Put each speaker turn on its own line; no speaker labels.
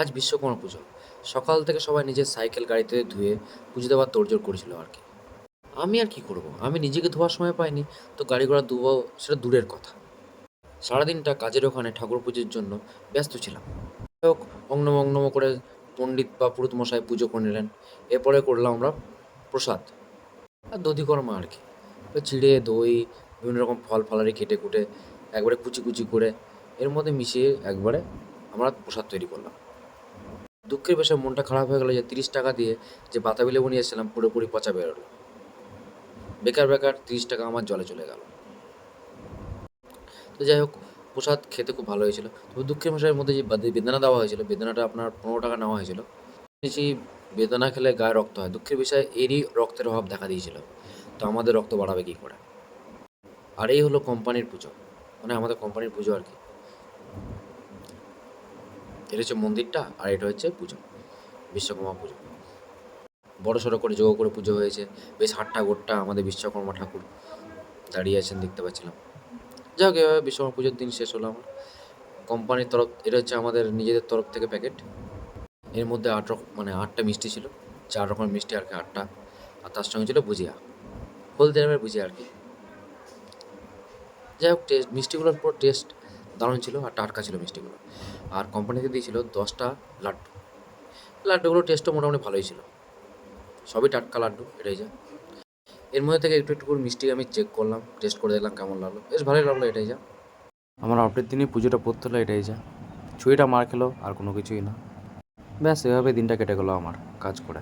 আজ বিশ্বকর্মা পুজো। সকাল থেকে সবাই নিজের সাইকেল গাড়িতে ধুয়ে পুজো দেওয়ার তোড়জোড় করেছিল আর কি। আমি আর কি করব? আমি নিজেকে ধোয়ার সময় পাইনি, তো গাড়ি ঘোড়া ধোয়াও সেটা দূরের কথা। সারাদিনটা কাজের ওখানে ঠাকুর পুজোর জন্য ব্যস্ত ছিলাম। হোক অগ্নমগ্নম করে পণ্ডিত বা পুরোহিত মশাই পুজো করে নিলেন। এরপরে করলাম আমরা প্রসাদ আর দধিকর্মা আর কি। চিড়ে দই, বিভিন্ন রকম ফল ফলারি কেটে কুটে একবারে কুচি কুচি করে এর মধ্যে মিশিয়ে একবারে আমরা প্রসাদ তৈরি করলাম। দুঃখের বিষয়ে, মনটা খারাপ হয়ে গেলো যে তিরিশ টাকা দিয়ে যে বাতাবি লেবু নিয়ে এসেছিলাম, পুরোপুরি পচা বেরোলো। বেকার বেকার, তিরিশ টাকা আমার জলে চলে গেল। তো যাই হোক, প্রসাদ খেতে খুব ভালো হয়েছিল। তবে দুঃখের বিষয়ের মধ্যে যে বাদে বেদানা দেওয়া হয়েছিল, বেদানাটা আপনার পনেরো টাকা নেওয়া হয়েছিল। বেশি বেদানা খেলে গায়ে রক্ত হয়। দুঃখের বিষয়ে, এরই রক্তের অভাব দেখা দিয়েছিল। তো আমাদের রক্ত বাড়াবে কী করে? আর এই হলো কোম্পানির পুজো। মানে আমাদের কোম্পানির পুজো আর কি। এটা হচ্ছে মন্দিরটা আর এটা হচ্ছে পুজো, বিশ্বকর্মা পুজো। বড় সড়ো করে যোগ করে পুজো হয়েছে, বেশ হাট্টা গোট্টা আমাদের বিশ্বকর্মা ঠাকুর দাঁড়িয়ে আছেন দেখতে পাচ্ছিলাম। যাই হোক এভাবে বিশ্বকর্মা পুজোর দিন শেষ হলো আমার। কোম্পানির তরফ, এটা হচ্ছে আমাদের নিজেদের তরফ থেকে প্যাকেট। এর মধ্যে আট রকম মানে আটটা মিষ্টি ছিল, চার রকমের মিষ্টি আর কি আটটা। আর তার সঙ্গে ছিল ভুজিয়া হলদিরামের ভুজিয়া আর কি। যাই হোক, টেস্ট, মিষ্টিগুলোর পুরো টেস্ট দারুণ ছিল আর টাটকা ছিল মিষ্টিগুলো। আর কোম্পানিতে দিয়েছিল দশটা লাড্ডু। লাড্ডুগুলোর টেস্টও মোটামুটি ভালোই ছিল। সবই টাটকা লাড্ডু, এটাই যা। এর মধ্যে থেকে একটু একটু করে মিষ্টি আমি চেক করলাম টেস্ট করে দেখলাম কেমন লাগল। বেশ ভালোই লাগল, এটাই যা। আমার আপডেট দিনই পুজোটা পড়তে হলো, এটাই যা। ছুঁইটা মার খেলো, আর কোনো কিছুই না। ব্যাস এভাবে দিনটা কেটে গেলো আমার কাজ করে।